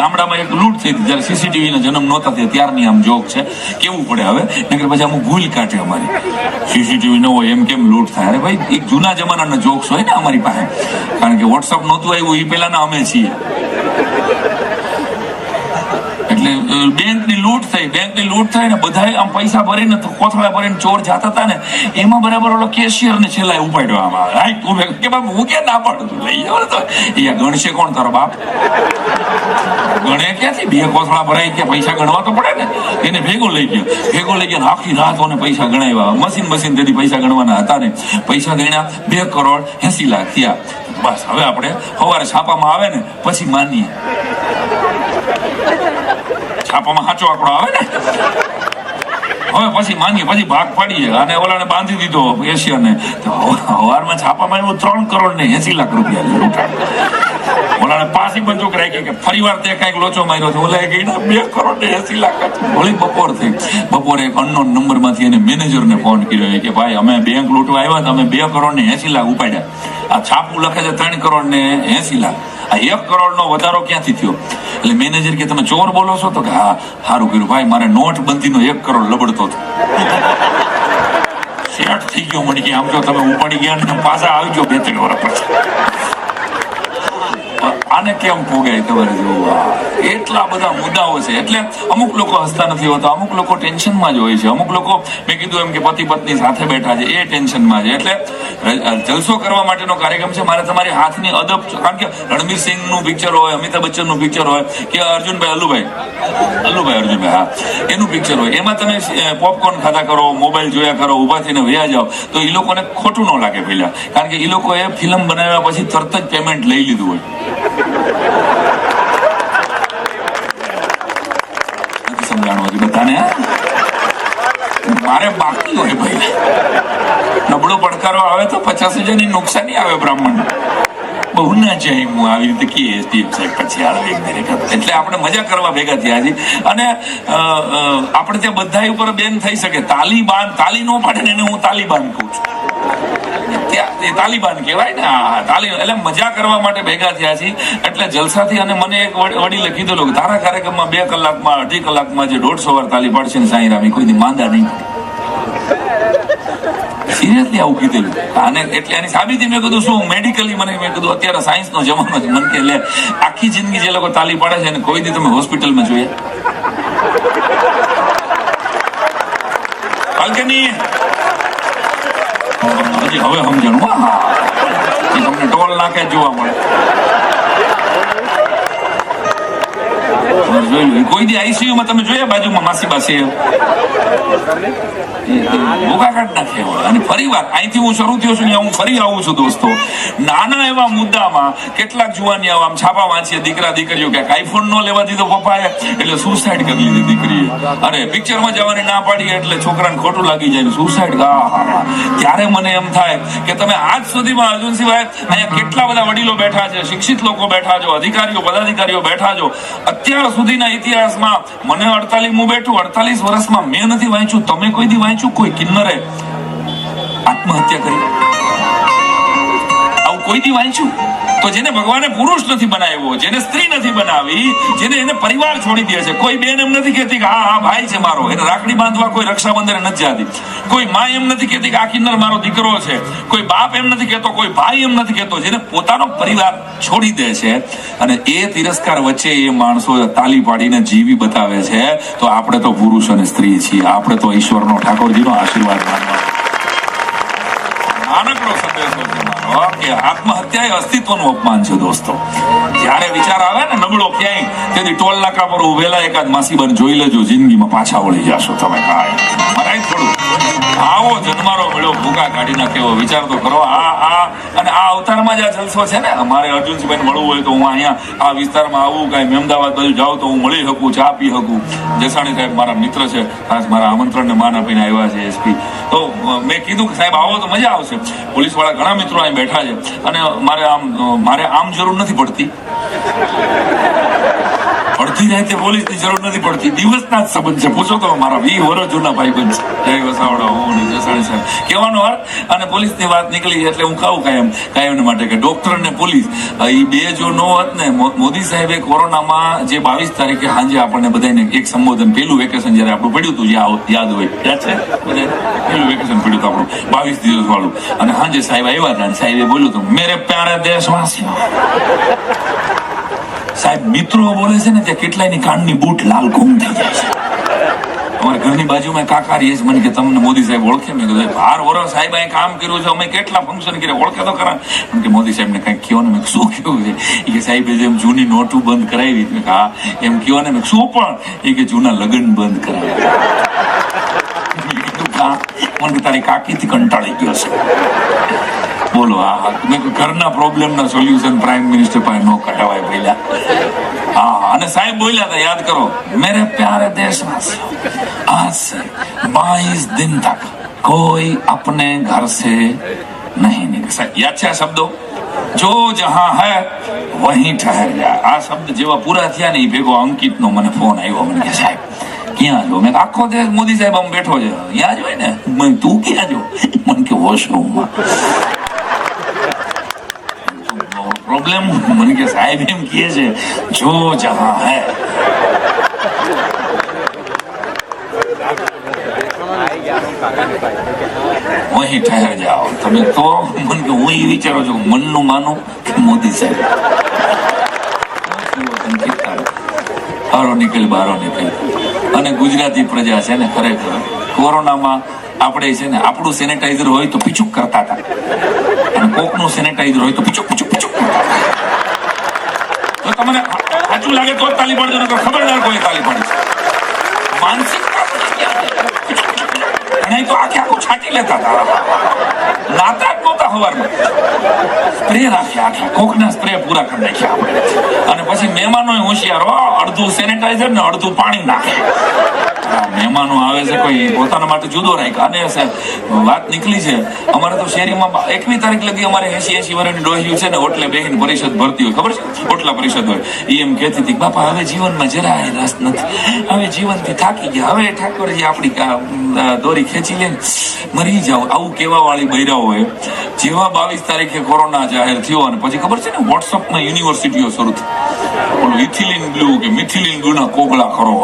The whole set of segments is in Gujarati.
ગામડામાં એક લૂંટ થઈ હતી, જ્યારે સીસીટીવી ના જન્મ નહોતા થયા, ત્યારની આમ જોક છે. કેવું પડે હવે? નકર પછી અમુક ભૂલ કાઢે અમારી. સીસીટીવી ન હોય એમ કેમ લૂંટ થાય? અરે ભાઈ, એક જૂના જમાનાના જોક્સ હોય ને અમારી પાસે. કારણ કે વોટ્સઅપ નહોતું આવ્યું એ પહેલાંના અમે છીએ. એટલે બેંકની લૂંટ થઈ, બેંકની લૂંટ થાય ને બધાએ આમ પૈસા ભરીને કોથળા ભરીને ચોર જાતા હતા ને, એમાં બરાબર ઓલો કેશિયર ને છેલ્લા ઉપાડ્યો આમાં. રાઈટ, ઉભે, કે બાપ, હું ક્યાં ના પાડું લઈ જાવ તો. અહીંયા ગણશે કોણ તારો બાપ? ગણે ક્યાંથી? બે કોથળા ભરાય કે પૈસા ગણવા તો પડે ને? એને ભેગો લઈ ગયો. ભેગો લઈ ગયા આખી રાત ઓને પૈસા ગણાવ્યા. મશીન મશીન તેથી પૈસા ગણવાના હતા ને. પૈસા ગણ્યા, બે કરોડ એસી લાખ થયા. બસ, હવે આપણે સવારે છાપામાં આવે ને, પછી માનીએ. છાપામાં સાચો આંકડો આવે ને? હવે પછી માની પછી ભાગ પાડીએ. અને ઓલાને બાંધી દીધો એશિયાને. તો હવારમાં છાપામાં એવું ત્રણ કરોડ ને એસી લાખ રૂપિયા ઓલાને પાછી બંદૂક રાખી કે ફરી વાર તે કંઈક લોચો માર્યો છે ઓલા કઈ બે કરોડ ને એસી લાખ હતા. બપોર થઈ. બપોરે એક અનનોન નંબરમાંથી એને મેનેજરને ફોન કર્યો. કે, ભાઈ, અમે બેંક લૂંટવા આવ્યા તો અમે બે કરોડ ને એસી લાખ ઉપાડ્યા. આ છાપું લખે છે ત્રણ કરોડ ને એસી લાખ. આ એક કરોડ નો વધારો ક્યાંથી થયો? એટલે મેનેજર કે તમે ચોર બોલો છો તો કે, હા સારું કર્યું ભાઈ, મારે નોટબંધીનો એક કરોડ લબડતો હતો. સેટ થઈ ગયો મળી કે, આમ જો તમે ઉપાડી ગયા ને, પાછા આવજો બે ત્રણ વર્ષ પછી. આને કેમ ભોગાય તમારે જોવા? એટલા બધા મુદ્દાઓ છે. એટલે અમુક લોકો હસતા નથી હોતા, અમુક લોકો ટેન્શનમાં જ હોય છે. અમુક લોકો મેં કીધું એમ કે પતિ પત્ની સાથે બેઠા છે, એ ટેન્શનમાં છે. એટલે જલસો કરવા માટેનો કાર્યક્રમ છે. મારે તમારી હાથની અદબ કારણ કે રણવીર સિંહનું પિક્ચર હોય, અમિતાભ બચ્ચનનું પિક્ચર હોય કે અર્જુનભાઈ અલ્લુભાઈ અલ્લુભાઈ અર્જુનભાઈ, હા. એનું પિક્ચર હોય. એમાં તમે પોપકોર્ન ખાતા કરો મોબાઈલ જોયા કરો, ઊભા થઈને વ્યા જાઓ, તો એ લોકોને ખોટું ન લાગે પહેલા. કારણ કે એ લોકોએ ફિલ્મ બનાવ્યા પછી તરત જ પેમેન્ટ લઈ લીધું હોય. સમજાણું હજી બધાને મારે બાકી હોય ભાઈ. નબળો પડકારો આવે તો પચાસ હજારની નુકસાની આવે બ્રાહ્મણ. બહુ ના જાય હું આવી રીતે કે એસડીએમ સાહેબ પછી આવે એટલે આપણે મજા કરવા ભેગા થયા છે અને આપણે ત્યાં બધા ઉપર બેન થઈ શકે. તાલિબાન, તાલી નો પાડે ને એને હું તાલિબાન કહું છું. તાલિબાન કહેવાય ને તાલિબાન, એટલે મજા કરવા માટે ભેગા થયા છીએ. એટલે જલસાથી અને મને એક વડ- વડીલે કીધેલું કે તારા કાર્યક્રમમાં બે કલાકમાં, અઢી કલાકમાં જે દોઢસો વાર તાલી પાડશે ને સાંઈ રામી કોઈ માંદા નહીં સિરિયસલી આવું કીધેલું. અને એટલે એની સાબિતી મેં કીધું, શું મેડિકલી મને મેં કીધું, અત્યારે સાયન્સ નો જમાનો છે. મને કે એટલે આખી જિંદગી જે લોકો તાલી પાડે છે ને, કોઈ દી તમે હોસ્પિટલમાં જોઈએ. નહીં? હવે સમજણ તમને ટોલ નાકે જોવા મળે. જોયેલું. કોઈ દી આઈસીયુ માં તમે જોયા બાજુમાં માસી પાસે? ભૂખા કાઢ નાખે અને ફરી વાર અહીંથી હું શરૂ થયો છું હું ફરી આવું છું દોસ્તો. નાના એવા મુદ્દામાં કેટલાક જુવાની આમ છાપા વાંચીએ, દીકરા, દીકરીઓ કે આઈફોન નો લેવા દીધો પપ્પાએ એટલે સુસાઇડ કરી લીધી દીકરીએ. અરે પિક્ચરમાં જવાની ના પાડી એટલે છોકરાને ખોટું લાગી જાય સુસાઇડ ત્યારે મને એમ થાય કે તમે આજ સુધીમાં અર્જુનસિંહભાઈ, અહીંયા કેટલા બધા વડીલો બેઠા છે, શિક્ષિત લોકો બેઠા છો, અધિકારીઓ, પદાધિકારીઓ બેઠા છો. અત્યાર સુધીના ઇતિહાસમાં મને અડતાલીસ, હું બેઠું, અડતાલીસ વર્ષમાં મેં નથી વાંચ્યું, તમે કોઈ દી વાંચ્યું? કોઈ કિન્નરે આત્મહત્યા કરી? આવું કોઈ દી વાંચ્યું? તો જેને ભગવાને પુરુષ નથી બનાવ્યો, જેને સ્ત્રી નથી બનાવી, જેને એને પરિવાર છોડી દે છે, કોઈ બેન એમ નથી કહેતી કે હા હા, ભાઈ છે મારો. એને રાખડી બાંધવા કોઈ રક્ષાબંધન નથી જાતી. કોઈ માં એમ નથી કહેતી કે આ કિન્નર મારો દીકરો છે. કોઈ બાપ એમ નથી કહેતો, કોઈ ભાઈ એમ નથી કહેતો, જેને પોતાનો પરિવાર છોડી દે છે. અને એ તિરસ્કાર વચ્ચે એ માણસો તાલી પાડીને જીવી બતાવે છે. તો આપણે તો પુરુષ અને સ્ત્રી છીએ. આપણે તો ઈશ્વરનો ઠાકોરજીનો આશીર્વાદ માનવા નાનકડો સંદેશો છે મારો આત્મહત્યા એ અસ્તિત્વનું અપમાન છે દોસ્તો. જ્યારે વિચાર આવે ને નબળો ક્યાંય, તેથી ટોલ નાકા પર ઉભેલા એકાદ માસીબન જોઈ લેજો, જિંદગીમાં પાછા વળી જશો તમે. કાંઈ આવો જન્મારો મળ્યો ભૂકા કાઢી નાખે વિચાર તો કરો. આ આ અને આ અવતારમાં જ આ જલસો છે ને? મારે અર્જુનસિંહભાઈને મળવું હોય તો હું અહીંયા આ વિસ્તારમાં આવું, કાંઈ મહેમદાવાદ બાજુ જાઉં તો હું મળી શકું, ચા પી શકું. જસાણી સાહેબ મારા મિત્ર છે, ખાસ મારા આમંત્રણને માન આપીને આવ્યા છે એસપી. તો મેં કીધું કે સાહેબ, આવો તો મજા આવશે. પોલીસવાળા ઘણા મિત્રો અહીં બેઠા છે. અને મારે આમ મારે આમ જરૂર નથી પડતી. પડતી અડધી રાતે પોલીસની જરૂર નથી પડતી. દિવસના જ સંબંધ છે. પૂછો તો મારા વી વર્ષ જૂના ભાઈ બંધ છે જય વસાવડા, હું ને જસાણી સાહેબ. કહેવાનો અર્થ, અને પોલીસની વાત નીકળી એટલે હું કહું કાયમ કાયમ માટે કે ડોક્ટર અને પોલીસ એ બે જો નો હોત ને મોદી સાહેબે કોરોનામાં જે બાવીસ તારીખે સાંજે આપણને બધાને એક સંબોધન પેલું વેકેશન જયારે આપણું પડ્યું હતું યાદ હોય. છે? પેલું વેકેશન પડ્યું હતું આપણું, બાવીસ દિવસ વાળું અને સાંજે સાહેબ આવ્યા હતા સાહેબે બોલ્યું હતું, મેરે પ્યારે દેશવાસીઓ. સાહેબ, મિત્રો બોલે છે ને ત્યાં કેટલાયની કાનની બૂટ લાલ ગુમ થઈ જાય છે. અમારા ઘરની બાજુમાં કાકા રહીએ છે, મને કે તમને મોદી સાહેબ ઓળખે? મેં કીધું બાર વર્ષ સાહેબ, અહીં કામ કર્યું છે, અમે કેટલા ફંક્શન કર્યા? ઓળખે તો ખરા. મને કે, મોદી સાહેબને કંઈક કહો ને? મેં શું કહ્યું છે? એ કે, સાહેબે જેમ જૂની નોટું બંધ કરાવી મેં હા, એમ કહો ને? મેં શું પણ? એ કે, જૂના લગ્ન બંધ કરાવ્યા. મને કે, તારી કાકીથી કંટાળી ગયો છે. बोलो देखो घर ना प्रॉब्लम ना सॉल्यूशन प्राइम मिनिस्टर पर नो कटवाए बोला हाँ साहेब बोला था याद करो मेरे प्यारे देशवासियों आज से बाईस दिन तक कोई अपने घर से नहीं निकल सकता अच्छा शब्दों जो जहाँ है वहीं ठहर जाए आ शब्द जेवा पूरा थिया नहीं भेगो अंकित नो मैंने फ़ोन आई वो मैंने साहेब क्या जो मैं आखो दे मोदी साहब हम बैठो जो याद जो है ना मैं तू क्या जो मन के वॉशरूम में પ્રોબ્લેમ મને કે સાહેબ એમ કહે છે, જો જહા હે. અહીં ઠહેર જાઓ. તમે તો મને કે હું એ વિચારો છું, મનનું માનું કે મોદી સાહેબ. બારો નીકળ બારો નીકળ. અને ગુજરાતી પ્રજા છે ને ખરેખર, કોરોનામાં આપણે છે ને, આપણું સેનેટાઈઝર હોય તો પીછુક કરતા હતા. અને કોકનું સેનેટાઈઝર હોય તો પીછુક પીછુક પીછુક કરતા હતા તો તમને સાચું લાગે તો તાલી પડજો ને ખબરદાર કોઈ તાલી પડે માનસિક. ઘણા તો આખે આખું છાંટી લેતા હતા. નાતા જ નહોતા હવારમાં. સ્પ્રે રાખ્યા આખા. કોકના સ્પ્રે પૂરા કરી નાખ્યા આપણે. અને પછી મહેમાનો હોશિયાર અડધું સેનેટાઈઝર ને અડધું પાણી નાખે મહેમાનો આવે છે, કોઈ પોતાના માટે જુદો રાખ અને વાત નીકળી છે. અમારે તો શેરીમાં એકવી તારીખ લગી અમારે એસી એસી વર્ષની ડોહ્યું છે ને, ઓટલે બેહીને પરિષદ ભરતી હોય. ખબર છે? ઓટલા પરિષદ હોય. એ એમ કહેતી હતી, બાપા, હવે જીવનમાં જરાય રસ નથી. હવે જીવનથી થાકી ગયા. હવે ઠાકોરજી આપણી દોરી ખેંચી લે. મરી જાવ આવું કેવા વાળી બૈરાઓ હોય. જેવા બાવીસ તારીખે કોરોના જાહેર થયો અને પછી ખબર છે ને, વોટ્સઅપમાં યુનિવર્સિટીઓ શરૂ થઈ ઓલું ઇથિલિન બ્લુ કે મિથિલિન બ્લુ ના કોગળા કરો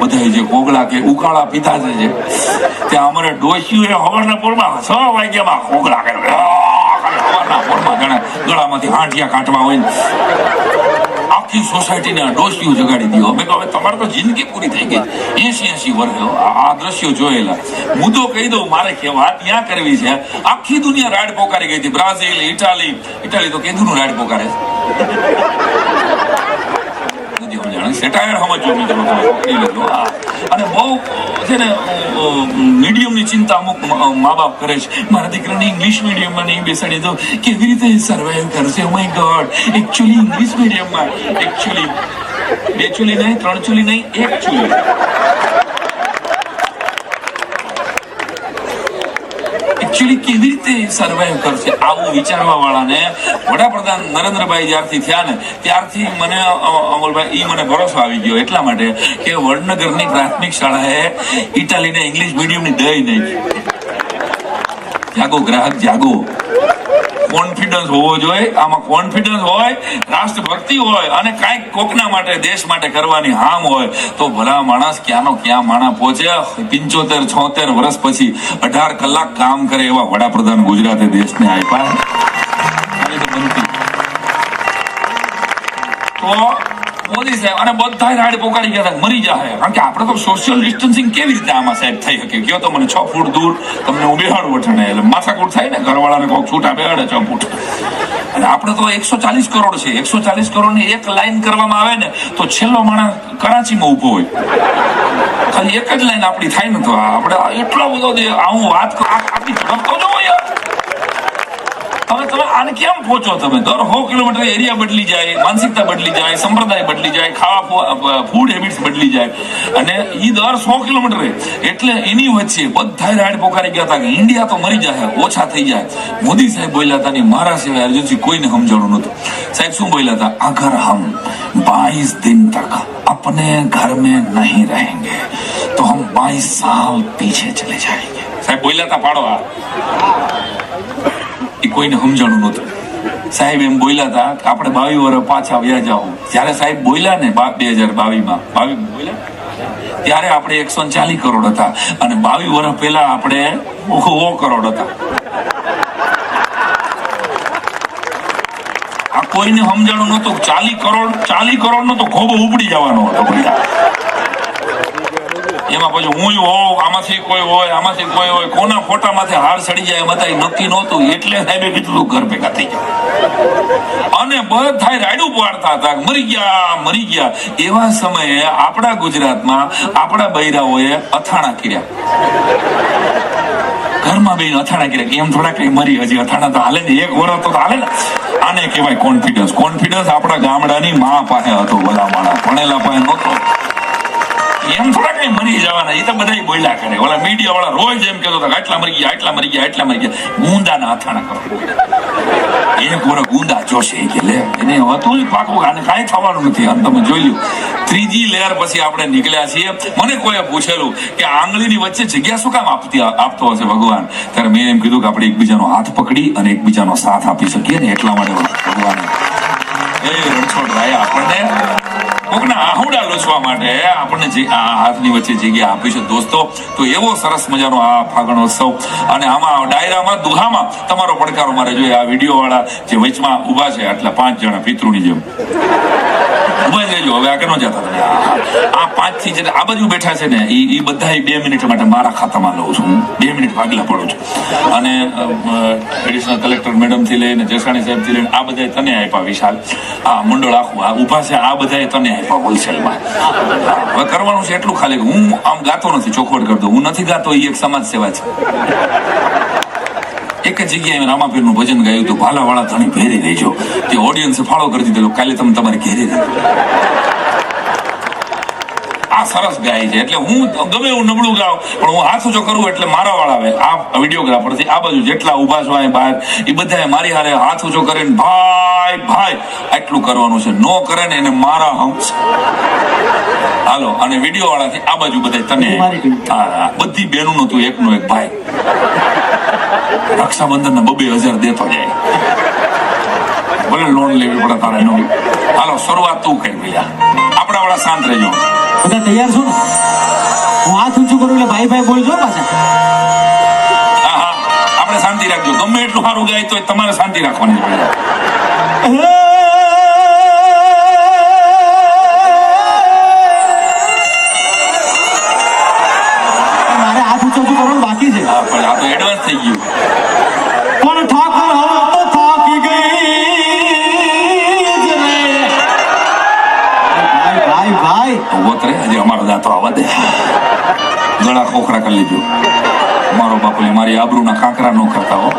બધા જે કોગળા કે ઉકાળા પીતા છે. ત્યાં અમારે ડોસ્યું એ હવારના પોરમાં છ વાગ્યામાં કોગળા કરે હવાના પોરમાં જાણે ગળામાંથી હાંઠિયા કાઢવા હોય આખી સોસાયટીને ડોસ્યું જગાડી દીધો. અમે તો હવે તમારે તો જિંદગી પૂરી થઈ ગઈ. એસી એસી વર્ષ આ દ્રશ્યો જોયેલા. મુદ્દો કહી દઉં, મારે કે વાત ત્યાં કરવી છે. આખી દુનિયા રાડ પોકારી ગઈ હતી. Brazil, Italy. ઇટાલી તો કેદુનું રાડ પોકારે છે. સેટાયર સમજજો મિત્રો તમે પકડી લેજો. હા. અને બહુ છે ને મીડિયમની ચિંતા અમુક મા બાપ કરે છે. મારા દીકરાને ઇંગ્લિશ મીડિયમમાં નહીં બેસાડી દો કેવી રીતે સર્વાઈવ કરશે? માય ગોડ એકચ્યુઅલી ઇંગ્લિશ મીડિયમમાં એકચ્યુઅલી બે ચૂલી નહીં, ત્રણ ચૂલી નહીં, એક ચુલી. એકચ્યુઅલી કેવી રીતે સર્વાઈવ કરશે? આવું વિચારવા વાળાને વડાપ્રધાન નરેન્દ્રભાઈ જ્યારથી થયા ને ત્યારથી મને અમોલભાઈ, ઈ મને ભરોસો આવી ગયો એટલા માટે કે વડનગરની પ્રાથમિક શાળાએ ઇટાલીને ઇંગ્લિશ મીડિયમની દઈ નહીં જાગો, ગ્રાહક, જાગો. કોન્ફિડન્સ હોવો જોઈએ આમાં કોન્ફિડન્સ હોય, રાષ્ટ્રભક્તિ હોય અને કાંઈક કોકના માટે, દેશ માટે કરવાની હામ હોય, તો ભલા માણસ ક્યાંનો ક્યાં માણા પહોંચે પિંચોતેર, છોતેર વર્ષ પછી અઢાર કલાક કામ કરે એવા વડાપ્રધાન ગુજરાતે દેશને આપ્યા બનતી. મોદી સાહેબ, અને બધા રાડ પોકારી ગયા મરી જાય કારણ કે આપણે તો સોશિયલ ડિસ્ટન્સિંગ કેવી રીતે આમાં સાહેબ થઈ શકે? કયો તો મને છ ફૂટ દૂર, તમને હું વઠાણે. એટલે માથાકૂટ થાય ને, ઘરવાળાને કોઈક છૂટા બેહાડે છ ફૂટ. અને આપણે તો એકસો ચાલીસ કરોડ છે. એકસો ચાલીસ કરોડની એક લાઈન કરવામાં આવે ને, તો છેલ્લો માણસ કરાચીમાં ઊભો હોય. ખાલી એક જ લાઈન આપણી થાય ને તો. આપણે એટલો બધો જે હું વાત આપણી ઝડપ તો હવે તમે આને કેમ પહોંચો તમે? દર સો કિલોમીટર એરિયા બદલી જાય, માનસિકતા બદલી જાય, સંપ્રદાય બદલી જાય, ખાવા ફૂડ હેબિટ્સ બદલી જાય. અને એ દર સો કિલોમીટરે, એટલે એની વચ્ચે બધા રાડ પોકારી ગયા હતા કે ઇન્ડિયા તો મરી જાય ઓછા થઈ જાય. મોદી સાહેબ બોલ્યા હતા ને, મારા સિવાય અર્જુનસિંહ કોઈને સમજાણું નતું સાહેબ શું બોલ્યા હતા? અગર હમ બાઈસ દિન તક अपने घर में नहीं रहेंगे तो हम बाईस साल पीछे चले जाएंगे साहब बोला था पाड़ो કોઈને સમજણું નહોતું. સાહેબ એમ બોલ્યા હતા કે આપણે બાવી વર્ષ પાછા વ્યા જાઓ. જ્યારે સાહેબ બોલ્યા ને બે હજાર બાવીમાં બાવી બોલ્યા? ત્યારે આપણે એકસો ચાલીસ કરોડ હતા અને બાવીસ વર્ષ પહેલા આપણે ઓ કરોડ હતા. આ કોઈને સમજાણું નહોતું ચાલીસ કરોડ ચાલીસ કરોડ નો તો ખોબો ઉપડી જવાનો હતો એમાં પછી હું હોઉં, આમાંથી કોઈ હોય, આમાંથી કોઈ હોય, કોના ફોટામાંથી હાર સડી જાય તારી નક્કી નહોતું. એટલે સાહેબે કીધું ઘર ભેગા થઈ જાવ અને બધા રાડું પાડતા હતા, મરી ગયા મરી ગયા. એવા સમયે આપણા ગુજરાતમાં આપણા બૈરાઓએ અથાણા કર્યા. ઘરમાં બેન અથાણા કર્યા કે એમ થોડા કઈ મરી હજી અથાણા તો હાલે ને, એક વર્ષ તો હાલે ને. આને કહેવાય કોન્ફિડન્સ કોન્ફિડન્સ આપણા ગામડાની મા પાસે હતો, બધા માણસ ભણેલા પાસે નહોતો. એમ થોડાક નહીં મરી જવાના, એ તો બધા બોલ્યા કરે. ઓલા મીડિયા વાળા રોજ એમ કહેતો હતા આટલા મરી ગયા, આટલા મરી ગયા, આટલા મરી ગયા. ગુંદાના અથાણા કરો. એ પૂરો ગુંદા જોશે કે લે, એને હતું પાકું, આને કાંઈ થવાનું નથી. અને તમે જોઈ લ્યો. ત્રીજી લેયર પછી આપણે નીકળ્યા છીએ. મને કોઈએ પૂછેલું કે આંગળીની વચ્ચે જગ્યા શું કામ આપતી આપતો હશે ભગવાન? ત્યારે મેં એમ કીધું કે આપણે એકબીજાનો હાથ પકડી અને એકબીજાનો સાથ આપી શકીએ ને એટલા માટે ભગવાન. એ રણછોડ રાય આપણને કોકના આહુડા લોચવા માટે આપણને જે આ હાથની વચ્ચે જગ્યા આપી છે દોસ્તો, તો એવો સરસ મજાનો આ ફાગણોત્સવ. અને આમાં ડાયરામાં, દુહામાં તમારો પડકારો મારે જોઈએ. આ વીડિયો વાળા જે વચમાં ઊભા છે, આટલા પાંચ જણા પિતૃની જેમ. ઊભા રહેજો, હવે આગળ ન જતા તમે. આ- પાંચથી જેટલા, આ બાજુ બેઠા છે ને, એ એ બધા બે મિનિટ માટે મારા ખાતામાં લઉં છું. બે મિનિટ ભાગલા પડું છું. અને એડિશનલ કલેક્ટર મેડમથી લઈને જસાણી સાહેબ લઈને, આ બધા તને આપ્યા વિશાલ. આ, મંડળ આખું આ ઊભા છે, આ બધા તને હવે કરવાનું છે એટલું ખાલી હું આમ ગાતો નથી, ચોખવટ કરતો. હું નથી ગાતો એ એક સમાજ સેવા છે. એક જ જગ્યાએ રામાપીરનું ભજન ગાયું હતું, ભાલાવાળા ધણી ભેરી રહેજો. તે ઓડિયન્સે ફાળો કરી દીધેલો. કાલે તમે તમારે ઘેરી રહેજો આ સરસ ગાય છે. એટલે હું ગમે એવું નબળું ગાવ પણ હું હાથ ઊંચો કરું એટલે મારા વાળા આવે. આ વિડીયોગ્રાફરથી આ બાજુ જેટલા ઊભા છો અહીં બહાર એ બધાએ મારી હારે હાથ ઊંચો કરીને ભાઈ ભાઈ આટલું કરવાનું છે. નો કરે ને એને મારા હંસ. હાલો અને વીડિયો વાળાથી આ બાજુ બધા તને હા બધી બેનું નું તું એકનો એક ભાઈ. રક્ષાબંધન ના બબે હજાર દેતો જાય. ભલે લોન લેવી પડે તારે એનો હાલો શરૂઆત તું કઈ ભૈયા આપણા વાળા શાંત રહેજો. બધા તૈયાર છો ને? હું હાથ ઊંચું કરું એટલે ભાઈ ભાઈ બોલજો પાછા. આપણે શાંતિ રાખજો. ગમે એટલું સારું ગાય તો તમારે શાંતિ રાખવાની પડે મારે હાથ ઊંચો કરવાનું બાકી છે. હા પણ આ તો એડવાન્સ થઈ ગયું. ગળા ખોખરા મારો બાપુ મારી આબરૂના કાંકરા નો કરતા હો.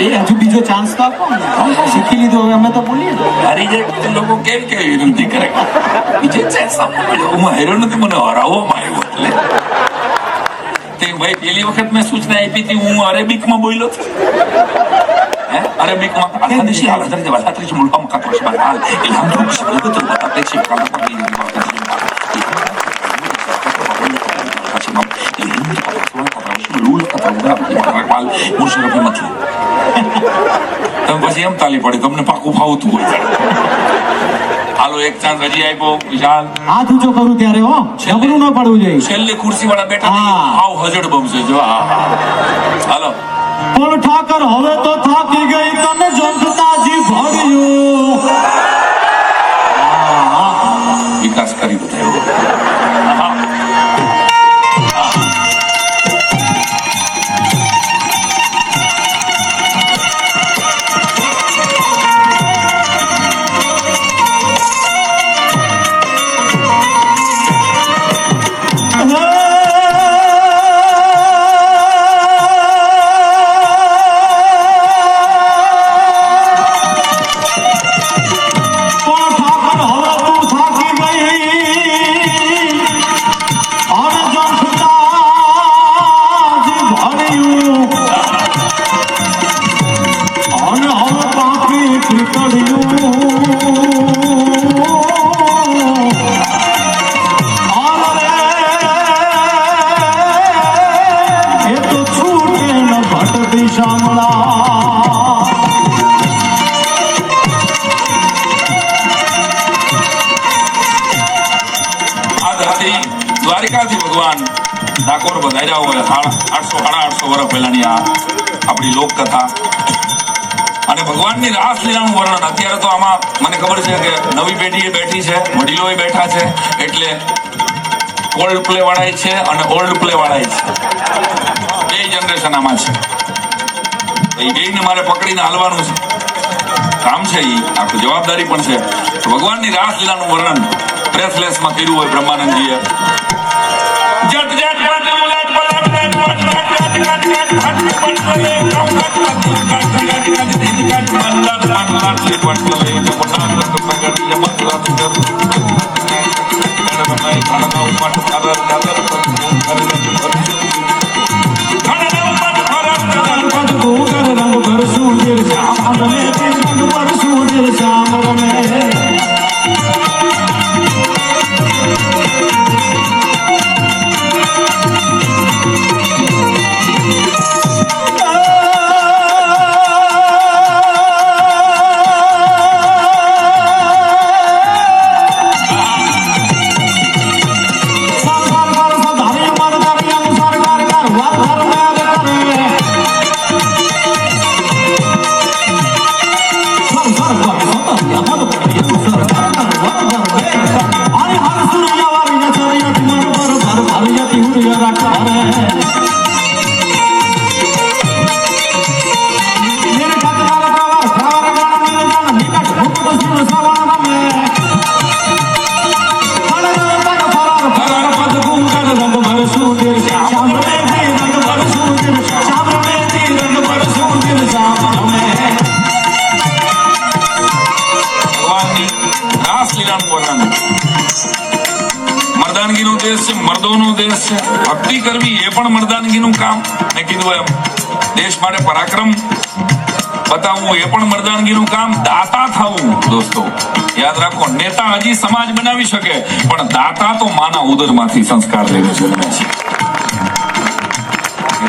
હજુ બીજો ચાન્સ તો આપો શીખી લીધું હવે અમે તો બોલીએ. હારી જાય લોકો કેમ કે વિનંતી કરે. બીજે હું નથી મને હરાવવામાં આવ્યો. તે ભાઈ પેલી વખત મેં સૂચના આપી હતી હું અરેબિકમાં બોલ્યો હતો હે? અરેબિકમાં الحديث على درجة والحديث ملهم قطر شبه الحال الحمد لله شبه القطر وقطع شبه قطر તમે પછી એમ તાલી પડે તમને પાકું ફાવતું હોય હાલો એક ચાન્સ હજી આપ્યો વિશાલ. હાથ ઊંચો કરું ત્યારે હો. જબરું ન પડવું જોઈએ. છેલ્લે ખુરશી વાળા બેઠા હા. હાવ હજડ બમશે જો હા. હાલો. પણ ઠાકર હવે તો થાકી ગઈ તને જંપતાજી ભર્યું. વિકાસ કરી બતાવ્યો. અને ભગવાનની રાસલીલાનું વર્ણન. અત્યારે તો આમાં મને ખબર છે કે નવી પેઢી બેઠી છે, વડીલોએ બેઠા છે, એટલે ઓલ્ડ પ્લે વાળાય છે અને ઓલ્ડ પ્લે વાળાય છે. બે જનરેશન આમાં છે. એ બેને મારે પકડીને હાલવાનું છે. કામ છે એ આખું જવાબદારી પણ છે. ભગવાનની રાસલીલાનું વર્ણન પ્રેસલેસમાં કર્યું હોય બ્રહ્માનંદજીએ. જટ જટ I'm gonna make it. ભક્તિ કરવી એ પણ મર્દાનગીનું કામ. મેં કીધું એમ, દેશ માટે પરાક્રમ બતાવવું એ પણ મર્દાનગીનું કામ. દાતા થવું, દોસ્તો. યાદ રાખો, નેતા હજી સમાજ બનાવી શકે, પણ દાતા તો માના ઉદરમાંથી સંસ્કાર લઈને જન્મે છે.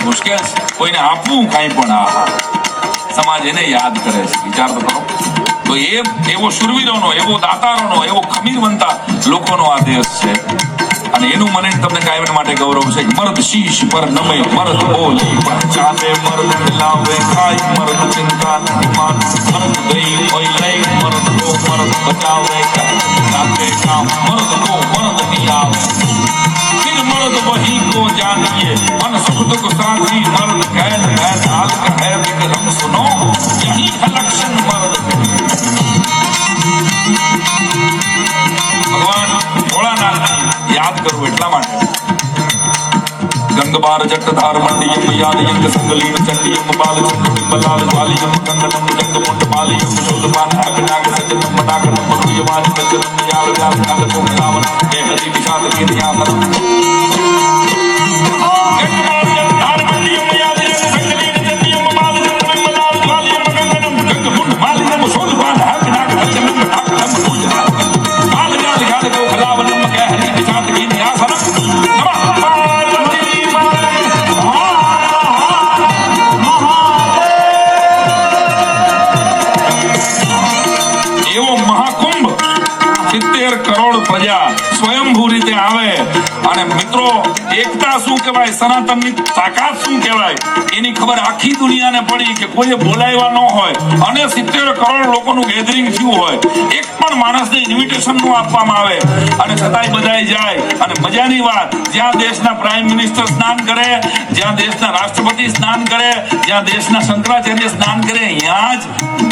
મુશ્કેલ છે. કોઈને આપવું કાંઈ પણ આ સમાજ એને યાદ કરે છે. વિચાર તો કરો. તો એ, એવો શુરવીરોનો, એવો દાતારોનો, એવો ખમીરવંતા લોકોનો આ દેશ છે. અને એનું મને તમને કાયમ માટે ગૌરવ છે કે મર્દ શીશ પર નમે મર્દ બોલી ચાલે મર્દ મિલાવે ખાય મર્દ ચિંતા નહીં માન મર્દ ગઈ હોય લઈ મર્દ કો મર્દ બચાવે સાથે કામ મર્દ કો મર્દ નહીં આવે फिर मर्द वही को जानिए मन सुख दुख साथी मर्द कैद कैद हाल का है विक्रम सुनो यही है लक्षण मर्द याद करो એટલા માટે గంగబార జట్టధార మండియం యాలయంగ సంగలీన చండియం బాలచండ బింబలాల జాలియం గంగనం గంగముట్ట బాలియం శోధపాన అగనాగ సజనం మదాకనం మధుయవాన సజనం యాలయాల నగతో కావనం దేహది એકતા શું કહેવાય? સનાતનની તાકાત શું કહેવાય? એની ખબર આખી દુનિયાને પડી કે કોઈએ બોલાવ્યા ન હોય. અને સિત્તેર કરોડ લોકોનું ગેધરિંગ થયું હોય. એક પણ માણસને ઇન્વિટેશનનું આપવામાં આવે. અને છતાંય બધાય જાય. અને મજાની વાત, જ્યાં દેશના પ્રાઇમ મિનિસ્ટર સ્નાન કરે, જ્યાં દેશના રાષ્ટ્રપતિ સ્નાન કરે, જ્યાં દેશના શંકરાચાર્ય સ્નાન કરે, ત્યાં જ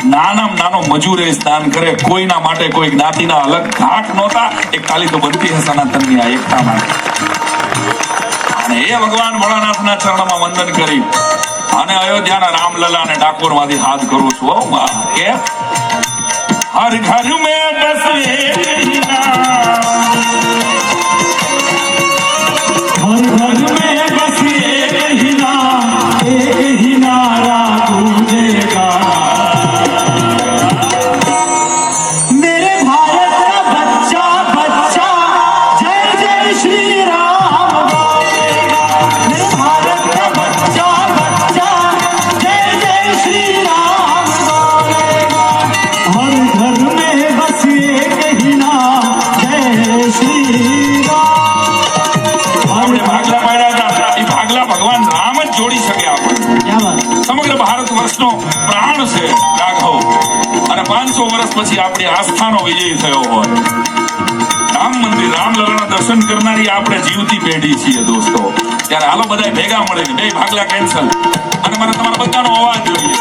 નાનામાં નાનો મજૂરે સ્નાન કરે. કોઈના માટે કોઈ જ્ઞાતિના અલગ ઘાટ નહોતા. એ ખાલી તો બનતી હે સનાતનની આ એકતા માટે. અને એ ભગવાન, ભોળાનાથના ચરણમાં વંદન કરી. અને અયોધ્યાના રામલલા અને ડાકોરમાંથી હાથ કરું છું. કે? હર ઘર મેં પ્રાણ છે રાઘવ અને પાંચસો વર્ષ પછી આપણી આસ્થાનો વિજય થયો હોય. રામ મંદિર રામલલાના દર્શન કરનારી આપણે જીવતી પેઢી છીએ દોસ્તો. ત્યારે હાલો બધા ભેગા મળીને બે ભાગલા કેન્સલ અને મને તમારા બધાનો અવાજ જોઈએ.